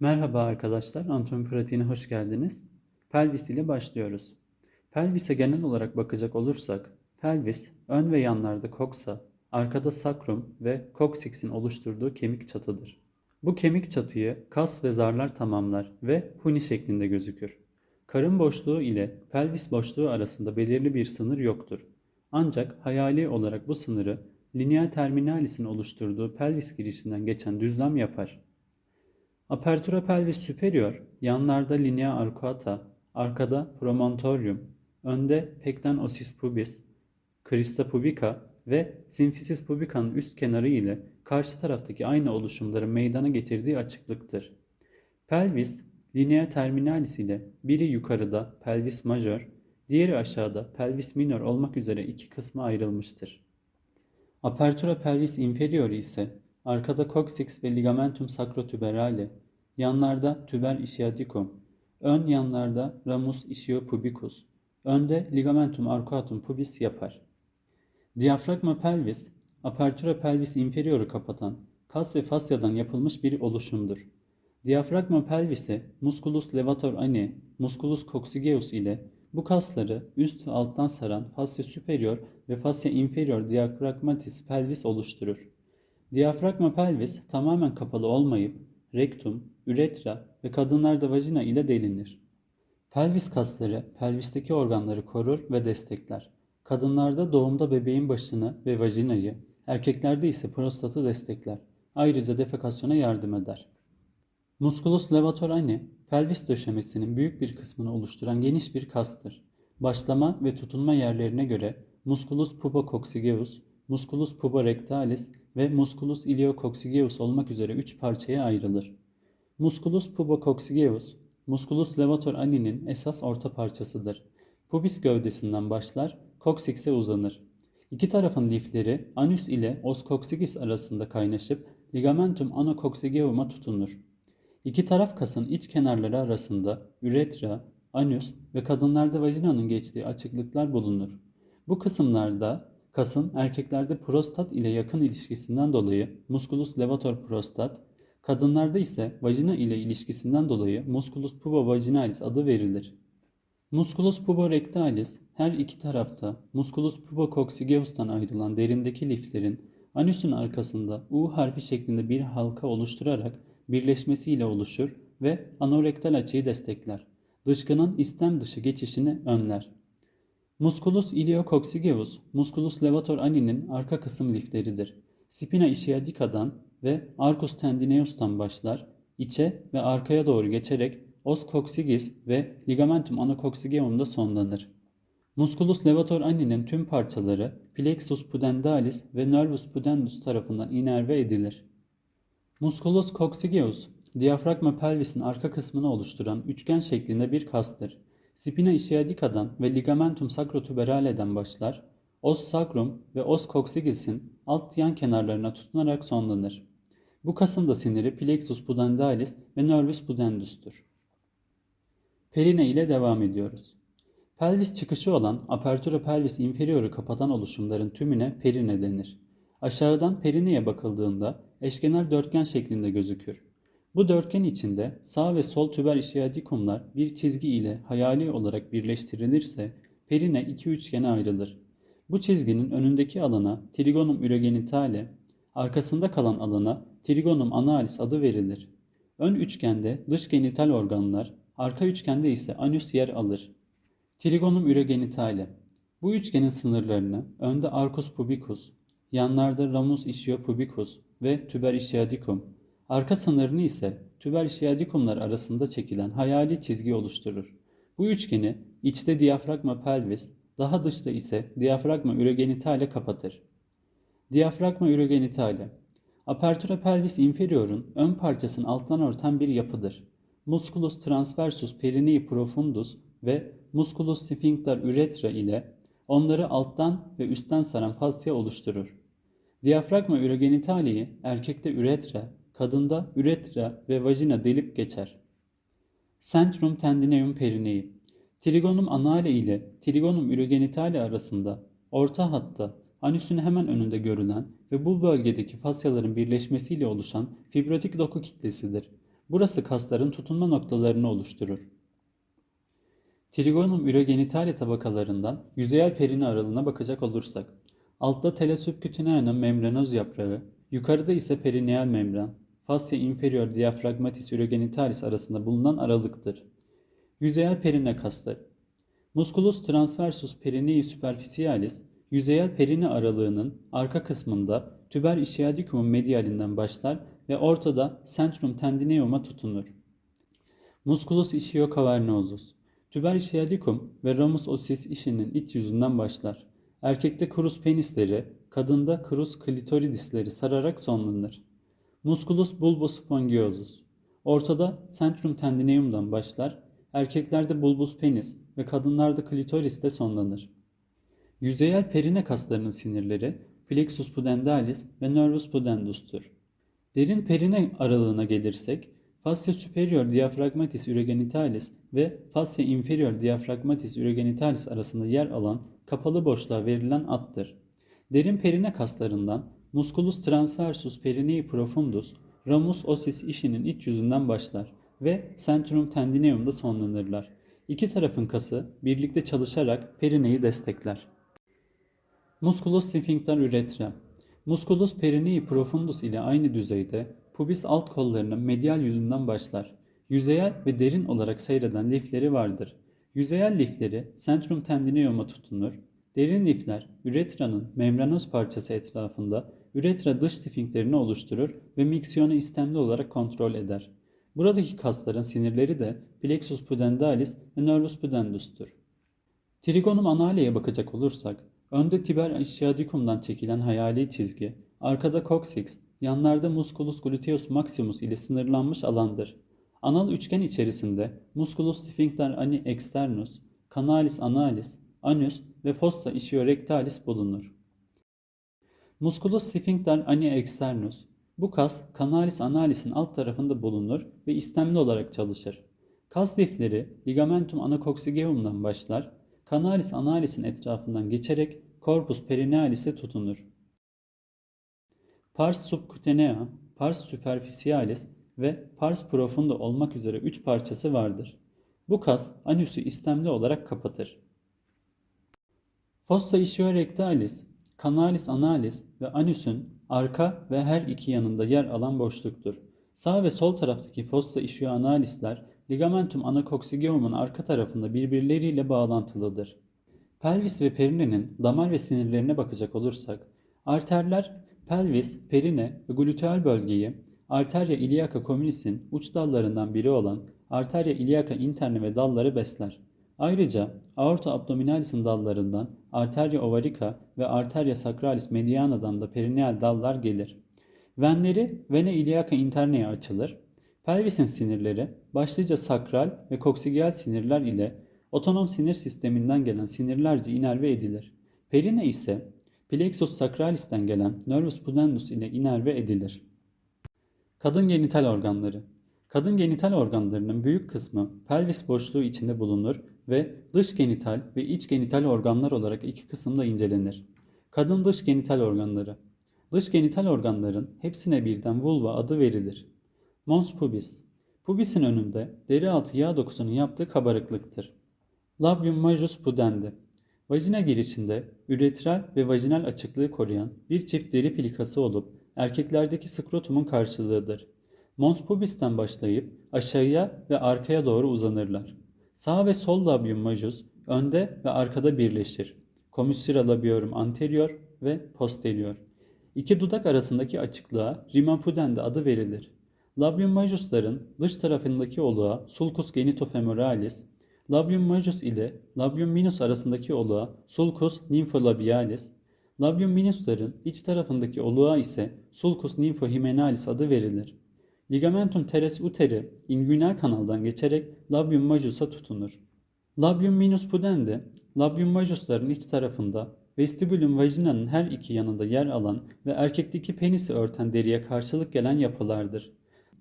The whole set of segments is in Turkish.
Merhaba arkadaşlar, anatomi pratiğine hoş geldiniz. Pelvis ile başlıyoruz. Pelvise genel olarak bakacak olursak, pelvis ön ve yanlarda koksa, arkada sakrum ve koksix'in oluşturduğu kemik çatıdır. Bu kemik çatıyı kas ve zarlar tamamlar ve huni şeklinde gözükür. Karın boşluğu ile pelvis boşluğu arasında belirli bir sınır yoktur. Ancak hayali olarak bu sınırı linea terminalis'in oluşturduğu pelvis girişinden geçen düzlem yapar. Apertura pelvis superior, yanlarda linea arcuata, arkada promontorium, önde pecten ossis pubis, crista pubica ve symphysis pubica'nın üst kenarı ile karşı taraftaki aynı oluşumların meydana getirdiği açıklıktır. Pelvis, linea terminalis ile biri yukarıda pelvis major, diğeri aşağıda pelvis minor olmak üzere iki kısma ayrılmıştır. Apertura pelvis inferiori ise arkada coccyx ve ligamentum sacrotuberale, yanlarda tuber ischiadicum, ön yanlarda ramus ischiopubicus, önde ligamentum arcuatum pubis yapar. Diyafragma pelvis, apertura pelvis inferioru kapatan kas ve fasyadan yapılmış bir oluşumdur. Diyafragma pelvisi musculus levator ani, musculus coccygeus ile bu kasları üst ve alttan saran fascia superior ve fascia inferior diaphragmatis pelvis oluşturur. Diyafragma pelvis tamamen kapalı olmayıp rektum, üretra ve kadınlarda vajina ile delinir. Pelvis kasları pelvisteki organları korur ve destekler. Kadınlarda doğumda bebeğin başını ve vajinayı, erkeklerde ise prostatı destekler. Ayrıca defekasyona yardım eder. Musculus levator ani, pelvis döşemesinin büyük bir kısmını oluşturan geniş bir kastır. Başlama ve tutunma yerlerine göre musculus pubococcygeus, musculus puborectalis ve musculus iliococcygeus olmak üzere üç parçaya ayrılır. Musculus pubococcygeus, musculus levator ani'nin esas orta parçasıdır. Pubis gövdesinden başlar, koksix'e uzanır. İki tarafın lifleri anüs ile os coccygeus arasında kaynaşıp ligamentum anacoccygeum'a tutunur. İki taraf kasın iç kenarları arasında üretra, anüs ve kadınlarda vajinanın geçtiği açıklıklar bulunur. Bu kısımlarda kasın erkeklerde prostat ile yakın ilişkisinden dolayı musculus levator prostat, kadınlarda ise vajina ile ilişkisinden dolayı musculus pubovaginalis adı verilir. Musculus puborectalis her iki tarafta musculus pubococcygeus'tan ayrılan derindeki liflerin anüsün arkasında U harfi şeklinde bir halka oluşturarak birleşmesiyle oluşur ve anorektal açıyı destekler. Dışkının istem dışı geçişini önler. Musculus iliococcygeus, musculus levator ani'nin arka kısım lifleridir. Spina ischiadica'dan ve arcus tendineus'tan başlar, içe ve arkaya doğru geçerek os coccygeus ve ligamentum anacoccygeum'da sonlanır. Musculus levator ani'nin tüm parçaları plexus pudendalis ve nervus pudendus tarafından inerve edilir. Musculus coccygeus, diyafragma pelvisin arka kısmını oluşturan üçgen şeklinde bir kastır. Spina ischiadica'dan ve ligamentum sacrotuberale'den başlar, os sacrum ve os coccygeus'in alt yan kenarlarına tutunarak sonlanır. Bu kasın siniri plexus pudendalis ve nervus pudendus'tur. Perine ile devam ediyoruz. Pelvis çıkışı olan apertura pelvis inferioru kapatan oluşumların tümüne perine denir. Aşağıdan perineye bakıldığında eşkenar dörtgen şeklinde gözükür. Bu dörtgen içinde sağ ve sol tüber ischiadicumlar bir çizgi ile hayali olarak birleştirilirse perine iki üçgene ayrılır. Bu çizginin önündeki alana trigonum üregenitale, arkasında kalan alana trigonum analis adı verilir. Ön üçgende dış genital organlar, arka üçgende ise anüs yer alır. Trigonum üregenitale. Bu üçgenin sınırlarını önde arcus pubicus, yanlarda ramus ischiopubicus ve tuber ischiadicum, arka sınırını ise tuber ischiadicumlar arasında çekilen hayali çizgi oluşturur. Bu üçgeni içte diyafragma pelvis, daha dışta ise diyafragma üregenitale kapatır. Diyafragma üregenitale Apertura pelvis inferior'un ön parçasının alttan örten bir yapıdır. Musculus transversus perinei profundus ve musculus sphincter uretra ile onları alttan ve üstten saran fasya oluşturur. Diyafragma üregenitaliyi erkekte üretra, kadında üretra ve vajina delip geçer. Centrum tendineum perinei Trigonum anale ile trigonum üregenitale arasında orta hatta anüsün hemen önünde görülen ve bu bölgedeki fasyaların birleşmesiyle oluşan fibrotik doku kitlesidir. Burası kasların tutunma noktalarını oluşturur. Trigonum üregenitale tabakalarından yüzeyel perini aralığına bakacak olursak, altta telesubcutaneanum membranoz yaprağı, yukarıda ise perineal membran, fascia inferior diaphragmatis üregenitalis arasında bulunan aralıktır. Yüzeyel perine kasları. Musculus transversus perinei superficialis, yüzeyel perine aralığının arka kısmında tüber ischiadicum'un medialinden başlar ve ortada centrum tendineum'a tutunur. Musculus ischiocavernosus. Tüber ischiadicum ve ramus ossis işinin iç yüzünden başlar. Erkekte crus penisleri, kadında crus clitoridisleri sararak sonlanır. Musculus bulbus spongiosus. Ortada centrum tendineum'dan başlar. Erkeklerde bulbus penis ve kadınlarda klitoriste sonlanır. Yüzeyel perine kaslarının sinirleri plexus pudendalis ve nervus pudendus'tur. Derin perine aralığına gelirsek, fascia superior diaphragmatis üregenitalis ve fascia inferior diaphragmatis üregenitalis arasında yer alan kapalı boşluğa verilen attır. Derin perine kaslarından musculus transversus perinei profundus, ramus ossis işinin iç yüzünden başlar ve centrum tendineum'da sonlanırlar. İki tarafın kası birlikte çalışarak perineyi destekler. Musculus sphincter urethra. Musculus perinei profundus ile aynı düzeyde pubis alt kollarının medial yüzünden başlar. Yüzeyel ve derin olarak seyreden lifleri vardır. Yüzeyel lifleri centrum tendineum'a tutunur. Derin lifler üretranın membranoz parçası etrafında üretra dış sfinkterini oluşturur ve miksiyonu istemli olarak kontrol eder. Buradaki kasların sinirleri de plexus pudendalis ve nervus pudendus'tur. Trigonum anale'ye bakacak olursak, önde tiber ischiadicum'dan çekilen hayali çizgi, arkada coccyx, yanlarda musculus gluteus maximus ile sınırlanmış alandır. Anal üçgen içerisinde musculus sphincter ani externus, canalis analis, anus ve fossa ischiorectalis bulunur. Musculus sphincter ani externus, bu kas canalis analis'in alt tarafında bulunur ve istemli olarak çalışır. Kas lifleri ligamentum anacoccygeum'dan başlar, canalis analis'in etrafından geçerek corpus perinealis'e tutunur. Pars subcutanea, pars superficialis ve pars profunda olmak üzere üç parçası vardır. Bu kas anüsü istemli olarak kapatır. Fossa ischiorectalis, canalis analis ve anüsün arka ve her iki yanında yer alan boşluktur. Sağ ve sol taraftaki fossa ischioanalisler ligamentum anacoccygeum'un arka tarafında birbirleriyle bağlantılıdır. Pelvis ve perinenin damar ve sinirlerine bakacak olursak, arterler pelvis, perine ve gluteal bölgeyi, arteria iliaca communis'in uç dallarından biri olan arteria iliaca interne ve dalları besler. Ayrıca aorta abdominalis'in dallarından arteria ovarica ve arteria sacralis mediana'dan da perineal dallar gelir. Venleri vena iliaca interneye açılır. Pelvisin sinirleri başlıca sakral ve koksigeal sinirler ile otonom sinir sisteminden gelen sinirlerce inerve edilir. Perine ise plexus sacralis'ten gelen nervus pudendus ile inerve edilir. Kadın genital organları Kadın genital organlarının büyük kısmı pelvis boşluğu içinde bulunur ve dış genital ve iç genital organlar olarak iki kısımda incelenir. Kadın dış genital organları Dış genital organların hepsine birden vulva adı verilir. Mons pubis Pubisin önünde deri altı yağ dokusunun yaptığı kabarıklıktır. Labium majus pudendi Vajina girişinde üretral ve vajinal açıklığı koruyan bir çift deri plikası olup erkeklerdeki skrotumun karşılığıdır. Mons pubis'ten başlayıp aşağıya ve arkaya doğru uzanırlar. Sağ ve sol labium majus önde ve arkada birleşir. Commissura labiorum anterior ve posterior. İki dudak arasındaki açıklığa rima pudendi adı verilir. Labium majusların dış tarafındaki oluğa sulcus genitofemoralis, labium majus ile labium minus arasındaki oluğa sulcus nympholabialis, labium minusların iç tarafındaki oluğa ise sulcus nymphohymenalis adı verilir. Ligamentum teres uteri inguinal kanaldan geçerek labium majus'a tutunur. Labium minus pudendi, labium majusların iç tarafında vestibulum vajinanın her iki yanında yer alan ve erkekteki penisi örten deriye karşılık gelen yapılardır.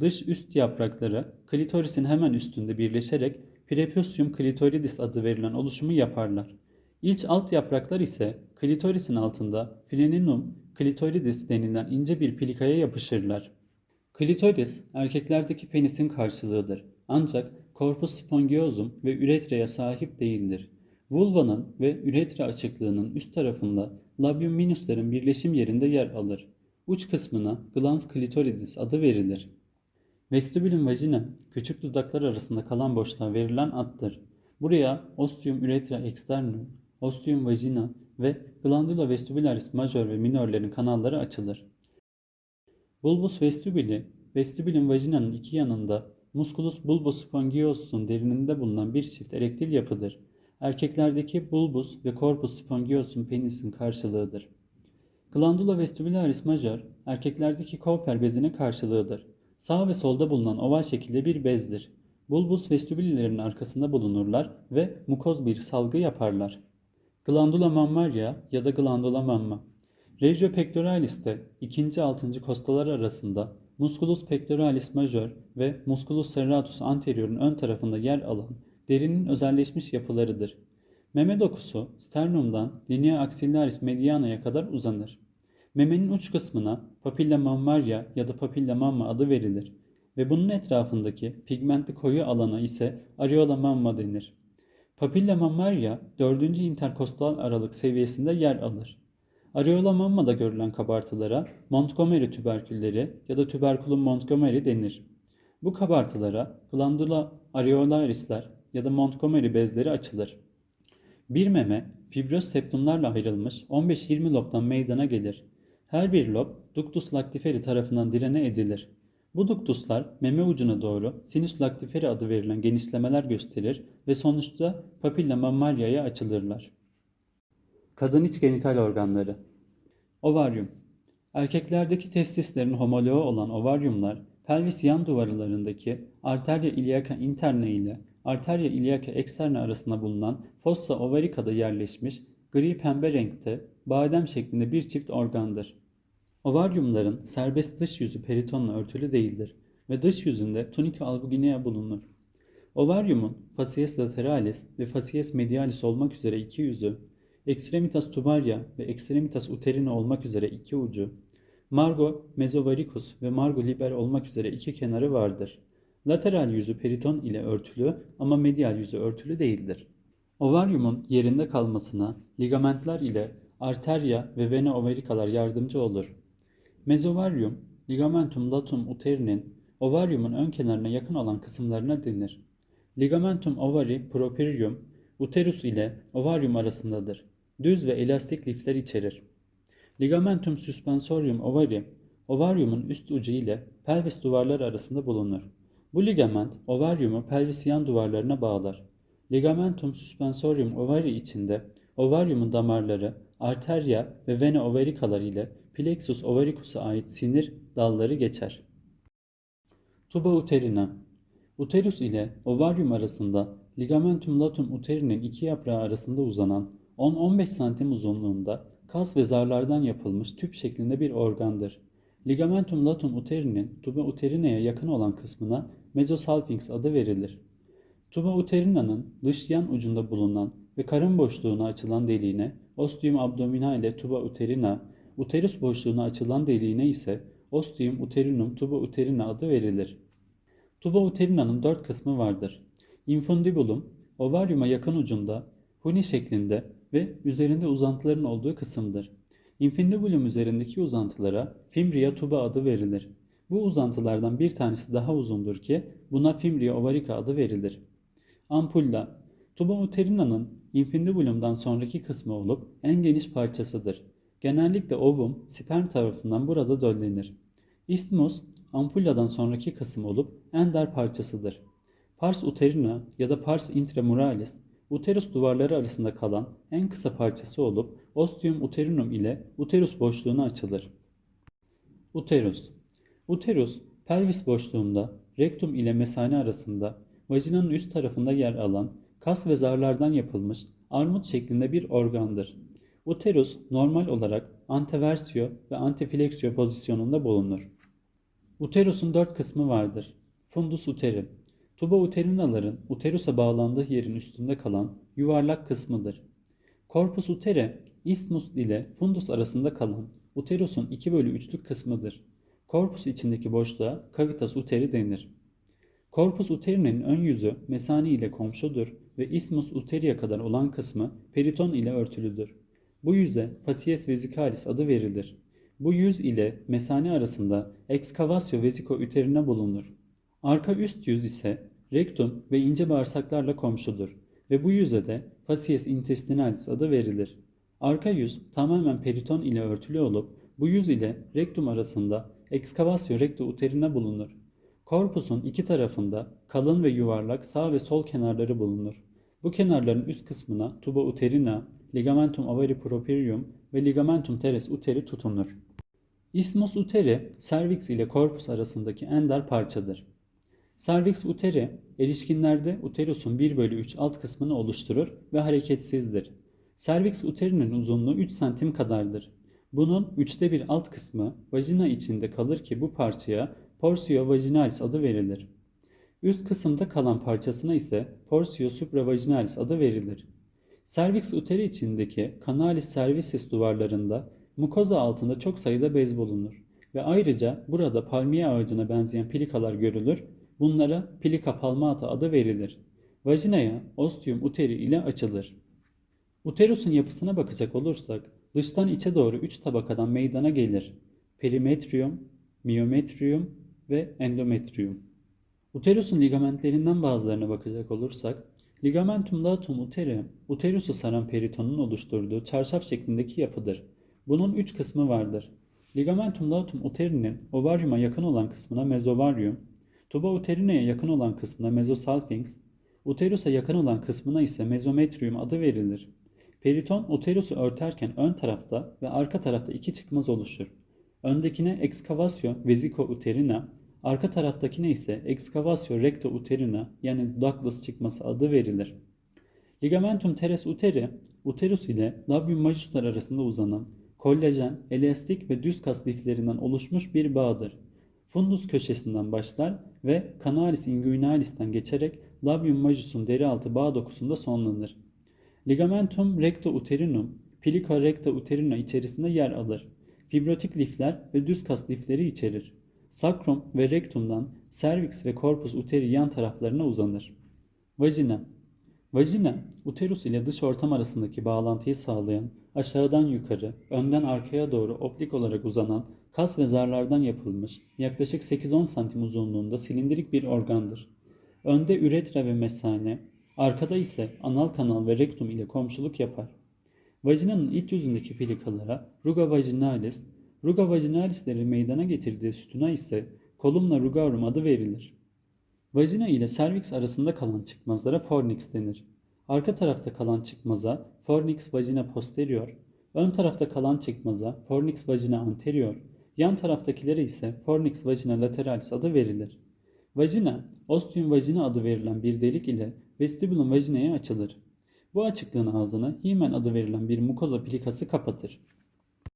Dış üst yaprakları klitorisin hemen üstünde birleşerek prepucium clitoridis adı verilen oluşumu yaparlar. İlk alt yapraklar ise klitorisin altında frenulum clitoridis denilen ince bir plikaya yapışırlar. Klitoris erkeklerdeki penisin karşılığıdır. Ancak corpus spongiosum ve üretraya sahip değildir. Vulvanın ve üretra açıklığının üst tarafında labium minusların birleşim yerinde yer alır. Uç kısmına glans clitoridis adı verilir. Vestibülün vajina küçük dudaklar arasında kalan boşluğa verilen addır. Buraya ostium urethra externum, ostium vagina ve glandula vestibularis major ve minörlerin kanalları açılır. Bulbus vestibuli, vestibülün vajinanın iki yanında musculus bulbus spongiosum derininde bulunan bir çift erektil yapıdır. Erkeklerdeki bulbus ve corpus spongiosum penisin karşılığıdır. Glandula vestibularis major, erkeklerdeki Cowper bezinin karşılığıdır. Sağ ve solda bulunan oval şekilde bir bezdir. Bulbus vestibüllerin arkasında bulunurlar ve mukoz bir salgı yaparlar. Glandula mammaria ya da glandula mamma. Regio pectoralis'te ikinci altıncı kostalar arasında musculus pectoralis major ve musculus serratus anterior'un ön tarafında yer alan derinin özelleşmiş yapılarıdır. Meme dokusu sternumdan linea axillaris mediana'ya kadar uzanır. Memenin uç kısmına papilla mammaria ya da papilla mamma adı verilir ve bunun etrafındaki pigmentli koyu alana ise areola mamma denir. Papilla mammaria 4. interkostal aralık seviyesinde yer alır. Areola mammada görülen kabartılara Montgomery tüberkülleri ya da tüberkulum Montgomery denir. Bu kabartılara glandula areolarisler ya da Montgomery bezleri açılır. Bir meme fibroz septumlarla ayrılmış 15-20 lobdan meydana gelir. Her bir lob ductus lactiferi tarafından direne edilir. Bu duktuslar meme ucuna doğru sinüs lactiferi adı verilen genişlemeler gösterir ve sonuçta papilla mammalia'ya açılırlar. Kadın iç genital organları Ovaryum Erkeklerdeki testislerin homoloğu olan ovaryumlar pelvis yan duvarlarındaki arteria iliaca interne ile arteria iliaca externe arasında bulunan fossa ovarica'da yerleşmiş gri pembe renkte badem şeklinde bir çift organdır. Ovaryumların serbest dış yüzü peritonla örtülü değildir ve dış yüzünde tunica albuginea bulunur. Ovaryumun facies lateralis ve facies medialis olmak üzere iki yüzü, extremitas tubaria ve extremitas uterina olmak üzere iki ucu, margo mesovaricus ve margo liber olmak üzere iki kenarı vardır. Lateral yüzü periton ile örtülü ama medial yüzü örtülü değildir. Ovaryumun yerinde kalmasına ligamentler ile arteria ve vena ovarikalar yardımcı olur. Mezovaryum, ligamentum latum uterinin ovaryumun ön kenarına yakın olan kısımlarına denir. Ligamentum ovari properium, uterus ile ovaryum arasındadır. Düz ve elastik lifler içerir. Ligamentum suspensorium ovari, ovaryumun üst ucu ile pelvis duvarları arasında bulunur. Bu ligament ovaryumu pelvis yan duvarlarına bağlar. Ligamentum suspensorium ovari içinde ovaryumun damarları, arteria ve vena ovarikalar ile plexus ovaricus'a ait sinir dalları geçer. Tuba uterina Uterus ile ovaryum arasında ligamentum latum uterinin iki yaprağı arasında uzanan 10-15 santim uzunluğunda kas ve zarlardan yapılmış tüp şeklinde bir organdır. Ligamentum latum uterinin tuba uterina'ya yakın olan kısmına mesosalpinx adı verilir. Tuba uterina'nın dış yan ucunda bulunan ve karın boşluğuna açılan deliğine ostium abdominale tuba uterina, uterus boşluğuna açılan deliğine ise ostium uterinum tuba uterina adı verilir. Tuba uterina'nın dört kısmı vardır. Infundibulum, ovaryuma yakın ucunda, huni şeklinde ve üzerinde uzantıların olduğu kısımdır. Infundibulum üzerindeki uzantılara fimria tuba adı verilir. Bu uzantılardan bir tanesi daha uzundur ki buna fimria ovarica adı verilir. Ampulla, tuba uterina'nın infundibulumdan sonraki kısmı olup en geniş parçasıdır. Genellikle ovum sperm tarafından burada döllenir. Isthmus, ampulladan sonraki kısım olup en dar parçasıdır. Pars uterina ya da pars intramuralis, uterus duvarları arasında kalan en kısa parçası olup ostium uterinum ile uterus boşluğuna açılır. Uterus Uterus, pelvis boşluğunda, rektum ile mesane arasında, vajinanın üst tarafında yer alan, kas ve zarlardan yapılmış armut şeklinde bir organdır. Uterus normal olarak anteversiyo ve antefleksiyo pozisyonunda bulunur. Uterus'un dört kısmı vardır. Fundus uteri, tuba uterinaların uterusa bağlandığı yerin üstünde kalan yuvarlak kısmıdır. Corpus utere, isthmus ile fundus arasında kalan uterusun 2 bölü 3'lük kısmıdır. Korpus içindeki boşluğa cavitas uteri denir. Korpus uterinin ön yüzü mesani ile komşudur ve ismus uteria kadar olan kısmı periton ile örtülüdür. Bu yüze facies vesicalis adı verilir. Bu yüz ile mesane arasında excavasio vesico uterina bulunur. Arka üst yüz ise rektum ve ince bağırsaklarla komşudur ve bu yüze de facies intestinalis adı verilir. Arka yüz tamamen periton ile örtülü olup bu yüz ile rektum arasında excavasio recto uterina bulunur. Korpusun iki tarafında kalın ve yuvarlak sağ ve sol kenarları bulunur. Bu kenarların üst kısmına tuba uterina, ligamentum avari properium ve ligamentum teres uteri tutunur. Isthmus uteri, cervix ile korpus arasındaki ender parçadır. Cervix uteri, erişkinlerde uterusun 1 bölü 3 alt kısmını oluşturur ve hareketsizdir. Cervix uterinin uzunluğu 3 santim kadardır. Bunun üçte bir alt kısmı vajina içinde kalır ki bu parçaya porsio vaginalis adı verilir. Üst kısımda kalan parçasına ise porsio supravaginalis adı verilir. Cervix uteri içindeki canalis cervicis duvarlarında mukoza altında çok sayıda bez bulunur ve ayrıca burada palmiye ağacına benzeyen pilikalar görülür. Bunlara pilika palmata adı verilir. Vajinaya ostium uteri ile açılır. Uterusun yapısına bakacak olursak dıştan içe doğru 3 tabakadan meydana gelir. Perimetrium, miometrium ve endometrium. Uterusun ligamentlerinden bazılarına bakacak olursak ligamentum latum uteri, uterusu saran peritonun oluşturduğu çarşaf şeklindeki yapıdır. Bunun üç kısmı vardır. Ligamentum latum uterinin ovaryuma yakın olan kısmına mezovaryum, tuba uterineye yakın olan kısmına mezosalfinx, uterusa yakın olan kısmına ise mezometrium adı verilir. Periton uterusu örterken ön tarafta ve arka tarafta iki çıkmaz oluşur. Öndekine excavasio vesico uterina, arka taraftakine ise excavasio recto uterina yani Douglas çıkması adı verilir. Ligamentum teres uteri, uterus ile labium majuslar arasında uzanan kollajen, elastik ve düz kas liflerinden oluşmuş bir bağdır. Fundus köşesinden başlar ve canalis inguinalis'ten geçerek labium majusun deri altı bağ dokusunda sonlanır. Ligamentum recto uterinum, plica recta uterina içerisinde yer alır. Fibrotik lifler ve düz kas lifleri içerir. Sakrum ve rektumdan cervix ve corpus uteri yan taraflarına uzanır. Vajina Vajina, uterus ile dış ortam arasındaki bağlantıyı sağlayan, aşağıdan yukarı, önden arkaya doğru optik olarak uzanan kas ve zarlardan yapılmış, yaklaşık 8-10 santim uzunluğunda silindirik bir organdır. Önde üretra ve mesane, arkada ise anal kanal ve rektum ile komşuluk yapar. Vajinanın iç yüzündeki plikalara ruga vaginalis, ruga vaginalisleri meydana getirdiği sütuna ise columna rugarum adı verilir. Vajina ile serviks arasında kalan çıkmazlara fornix denir. Arka tarafta kalan çıkmaza fornix vagina posterior, ön tarafta kalan çıkmaza fornix vagina anterior, yan taraftakilere ise fornix vagina lateralis adı verilir. Vajina, ostium vagina adı verilen bir delik ile vestibulum vajinaya açılır. Bu açıklığın ağzını himen adı verilen bir mukoza plikası kapatır.